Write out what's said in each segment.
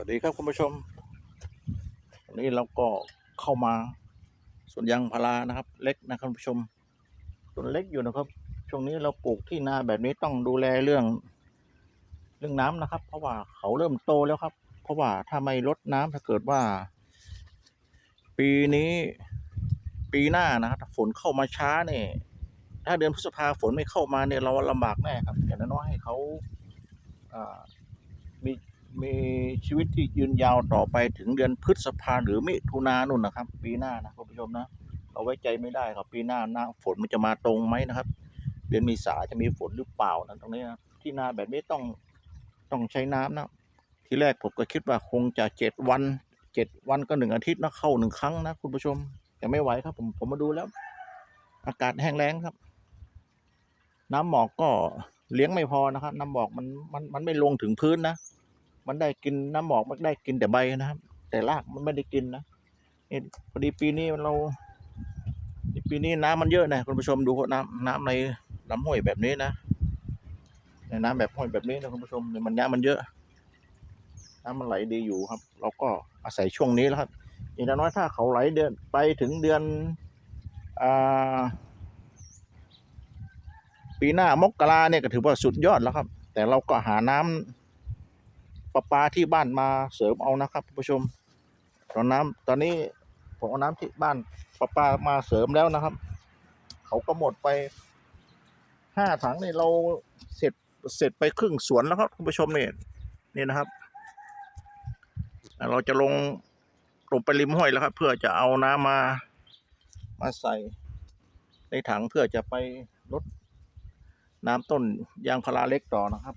วัสดีครับคุณผู้ชมวันนี้เราก็เข้ามาสวนยางพารานะครับ เล็กนะครับคุณผู้ชมสวนเล็กอยู่นะครับ ช่วงนี้เราปลูกที่นาแบบนี้ต้องดูแลเรื่อง เรื่องน้ำนะครับ เพราะว่าเขาเริ่มโตแล้วครับ เพราะว่าถ้าไม่ลดน้ำถ้าเกิดว่า ปีนี้ปีหน้านะครับฝนเข้ามาช้าเนี่ยถ้าเดือนพฤษภาฝนไม่เข้ามาเนี่ยเราลำบากแน่ครับอย่างน้อยๆให้เขาอ่ามี มีชีวิตที่ยืนยาวต่อไปถึงเดือนพฤษภาหรือมิถุนานุ่นนะครับ ปีหน้านะคุณผู้ชมนะเราไว้ใจไม่ได้ครับปีหน้าหน้าฝนมันจะมาตรงไหมนะครับ เดือนมีสาจะมีฝนหรือเปล่านะตรงนี้นะที่นาแบบนี้ต้องต้องใช้น้ำนะทีแรกผมก็คิดว่าคงจะเจ็ดวันเจ็ดวันก็หนึ่งอาทิตย์นะเข้าหนึ่งครั้งนะคุณผู้ชมแต่ไม่ไหวครับ ผมผมมาดูแล้ว อากาศแห้งแล้งครับ น้ำหมอกก็เลี้ยงไม่พอนะครับ น้ำหมอกมันมันมันไม่ลงถึงพื้นนะ มันได้กินน้ำหมอกมันได้กินแต่ใบนะครับ แต่รากมันไม่ได้กินนะนี่พอดีปีนี้เราปีนี้น้ำมันเยอะนะคุณผู้ชมดูน้ำน้ำในลำห้วยแบบนี้นะในน้ำแบบห้วยแบบนี้นะคุณผู้ชมเนี่ยมันน้ำมันเยอะ น้ำมันไหลดีอยู่ครับ เราก็อาศัยช่วงนี้แล้วครับอย่างน้อยถ้าเขาไหลเดือนไปถึงเดือนอ่าปีหน้ามกราเนี่ยก็ถือว่าสุดยอดแล้วครับ แต่เราก็หาน้ำ ประปาที่บ้านมาเสริมเอานะครับผู้ชมตอนน้ำตอนนี้ผมเอาน้ำที่บ้านประปามาเสริมแล้วนะครับ เขาก็หมดไปห้าถังนี่เราเสร็จเสร็จไปครึ่งสวนแล้วครับคุณผู้ชมเนี่ยนี่นะครับ เราจะลงลงไปริมห้วยแล้วครับ เพื่อจะเอาน้ำมามาใส่ในถังเพื่อจะไปลดน้ำต้นยางพาราเล็กต่อนะครับ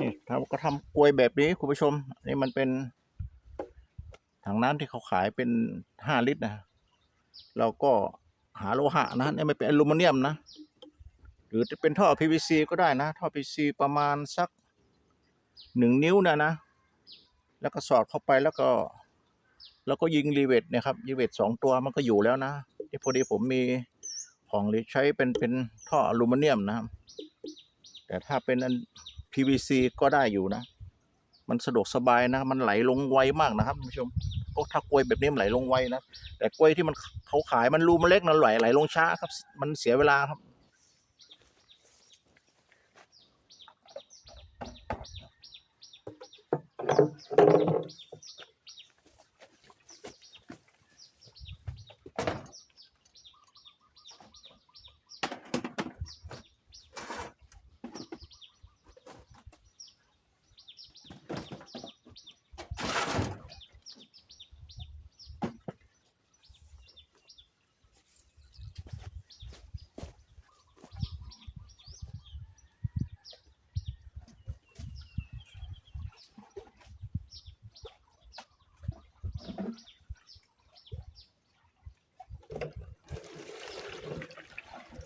นี่เราก็ทำกลวยแบบนี้คุณผู้ชม นี่มันเป็นถังน้ำที่เขาขายเป็นห้าลิตรนะเราก็หาโลหะนะนี่ไม่เป็นอลูมิเนียมนะ หรือจะเป็นท่อ PVC ก็ได้นะ ท่อ PVC ประมาณสักหนึ่งนิ้วนะนะ แล้วก็สอดเข้าไปแล้วก็ แล้วก็ยิงรีเวทนี่ยครับรีเวทสองตัวมันก็อยู่แล้วนะที่พอดีผมมีของหรือใช้เป็นเป็นท่ออลูมิเนียมนะครับแต่ถ้าเป็นอัน PVC ก็ได้อยู่นะ มันสะดวกสบายนะ มันไหลลงไวมากนะครับคุณผู้ชมก็ถ้ากล้วยแบบนี้มันไหลลงไวนะ แต่กล้วยที่มันเขาขายมันรูมันเล็กนะไหลไหลลงช้าครับ มันเสียเวลาครับ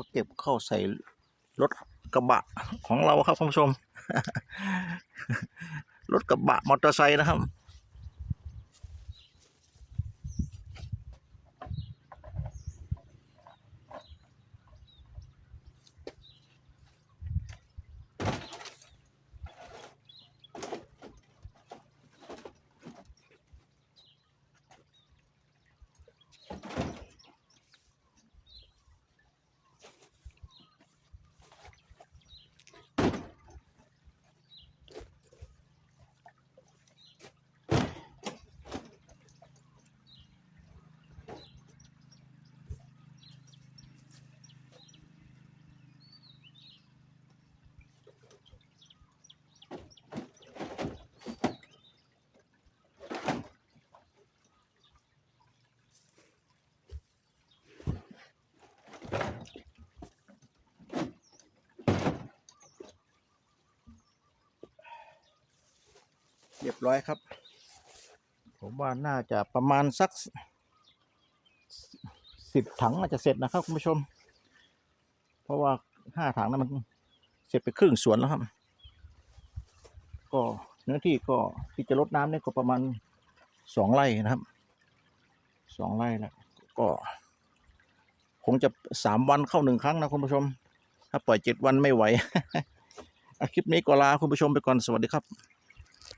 ก็เก็บเข้าใส่รถกระบะของเราครับคุณผู้ชม รถกระบะมอเตอร์ไซค์นะครับ เรียบร้อยครับ ผมว่าน่าจะประมาณสักสิบถังน่าจะเสร็จนะครับคุณผู้ชม เพราะว่าห้าถังนั้นมันเสร็จไปครึ่งสวนแล้วครับ ก็เนื้อที่ก็ที่จะลดน้ำเนี่ยก็ประมาณสองไร่นะครับสองไร่แล้วก็คงจะสามวันเข้าหนึ่งครั้งนะคุณผู้ชม ถ้าปล่อยเจ็ดวันไม่ไหวคลิปนี้ก็ลาคุณผู้ชมไปก่อนสวัสดีครับ